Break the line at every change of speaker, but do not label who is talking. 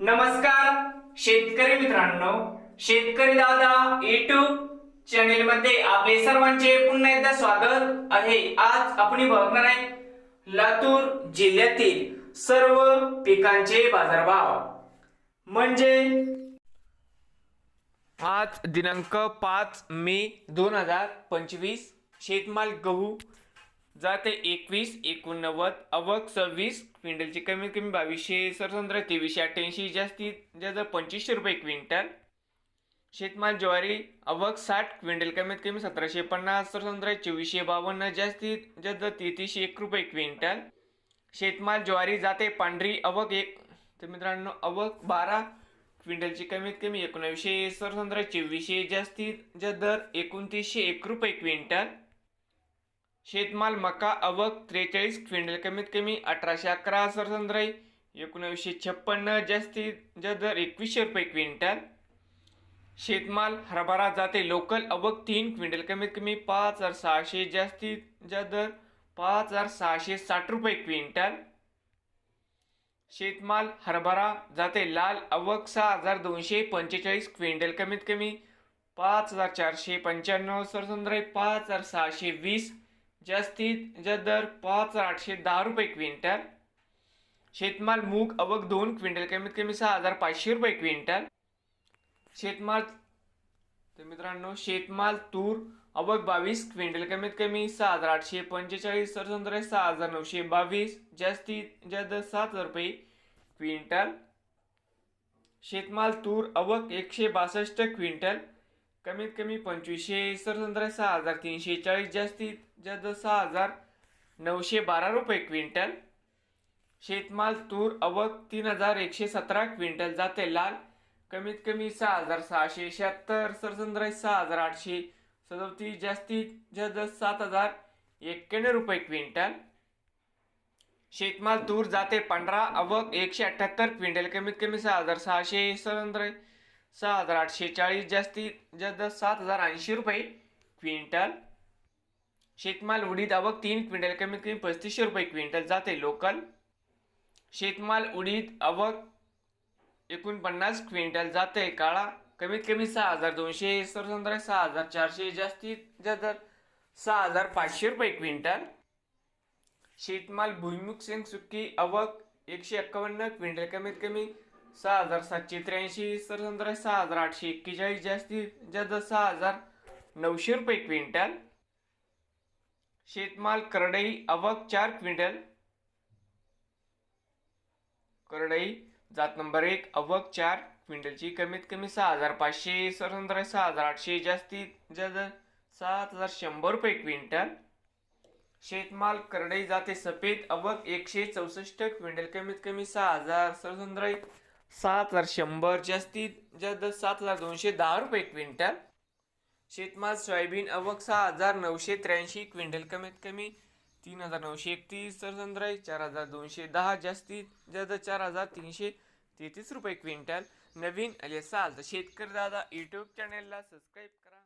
नमस्कार शेतकरी मित्रांनो. शेतकरी दादा युट्यूब चॅनेल मध्ये आपले सर्वांचे पुन्हा एकदा स्वागत आहे. आज आपण बघणार आहे लातूर जिल्ह्यातील सर्व पिकांचे बाजारभाव. म्हणजे आज दिनांक पाच मे दोन हजार पंचवीस शेतमाल गहू जाते एकवीस एकोणनव्वद अवक सव्वीस क्विंटलची कमीत कमी बावीसशे सरसंद्र तेवीसशे अठ्ठ्याऐंशी जास्तीत जास्त पंचवीसशे रुपये क्विंटल. शेतमाल ज्वारी अवक साठ क्विंटल कमीत कमी सतराशे पन्नास सरसंद्र चोवीसशे बावन्न जास्तीत जास्त तेहतीसशे एक रुपये क्विंटल. शेतमाल ज्वारी जाते पांढरी अवक एक तर मित्रांनो अवक बारा क्विंटलची कमीत कमी एकोणावीसशे सरसंद्र चोवीसशे जास्तीत जास्त दर एकोणतीसशे एक रुपये क्विंटल. शेतमाल मका अवक त्रेचाळीस क्विंटल कमीत कमी अठराशे अकरा सरसंद्र एकोणावीसशे छप्पन्न जास्तीत जास्त दर एकवीसशे रुपये क्विंटल. शेतमाल हरभरा जाते लोकल अवक तीन क्विंटल कमीत कमी पाच हजार सहाशे जास्तीत जास्त दर पाच हजार सहाशे साठ रुपये क्विंटल. शेतमाल हरभरा जाते लाल अवक सहा हजार दोनशे पंचेचाळीस क्विंटल कमीत कमी पाच हजार चारशे पंच्याण्णव सरसंद्र पाच हजार सहाशे वीस जास्तीत जास्त दर पाच हजार आठशे दहा रुपये क्विंटल. शेतमाल मूग अवक दोन क्विंटल कमीत कमी सहा हजार पाचशे रुपये क्विंटल. शेतमाल तर मित्रांनो शेतमाल तूर अवक बावीस क्विंटल कमीत कमी सहा हजार आठशे पंचेचाळीस सरसंद्र सहा हजार नऊशे बावीस जास्तीत जास्त सात हजार रुपये क्विंटल. शेतमाल तूर अवक एकशे बासष्ट क्विंटल. कमीत कमी पंचवीसशे सरसंद्र सहा हजार तीनशे चाळीस जास्तीत जास्त सहा हजार नऊशे बारा रुपये क्विंटल. शेतमाल तूर अवक तीन हजार एकशे सतरा क्विंटल जाते लाल. कमीत कमी सहा हजार सहाशे शहात्तर सरसंद्र सहा हजार आठशे सदोतीस जास्तीत जास्त सात हजार एक्क्याण्णव रुपये क्विंटल. शेतमाल तूर जाते पांढरा अवक एकशे अठ्ठ्याहत्तर क्विंटल. कमीत कमी सहा हजार सहाशे सरसंद्र सहा हजार आठशे चाळीस जास्तीत जास्त सात हजार ऐंशी रुपये. क्विंटल. शेतमाल उडीद आवक तीन क्विंटल कमीत कमी पस्तीसशे रुपये क्विंटल जाते लोकल. शेतमाल उडीद आवक एकोणपन्नास क्विंटल जाते काळा. कमीत कमी सहा हजार दोनशे सरसंद्र सहा हजार चारशे जास्तीत जास्त सहा हजार पाचशे रुपये क्विंटल. शेतमाल भुईमुग शेंग सुक्की आवक एकशे एक्कावन्न क्विंटल कमीत कमी सहा हजार सातशे त्र्याऐंशी सरसंद्र सहा हजार आठशे एक्केचाळीस जास्तीत जास्त सहा हजार नऊशे रुपये क्विंटल. शेतमाल करडई अवक चार क्विंटल. करडई जात नंबर एक अवक चार क्विंटलची कमीत कमी सहा हजार पाचशे सरसंद्र सहा हजार आठशे जास्तीत जास्त सात हजार शंभर रुपये क्विंटल. शेतमाल करडई जाते सफेद अवक एकशे चौसष्ट क्विंटल कमीत कमी सहा हजार सरसंद्र सात हजार शंभर जास्तीत जास्त सात हजार दोनशे दहा रुपये क्विंटल. शेतमाल सोयाबीन अवक सहा हजार नऊशे त्र्याऐंशी क्विंटल. कमीत कमी तीन हजार नऊशे एकतीस सरसंद्र चार हजार दोनशे दहा जास्तीत जास्त चार हजार तीनशे तेहतीस रुपये क्विंटल. नवीन आले असाल तर शेतकरी दादा यूट्यूब चॅनेलला सबस्क्राईब करा.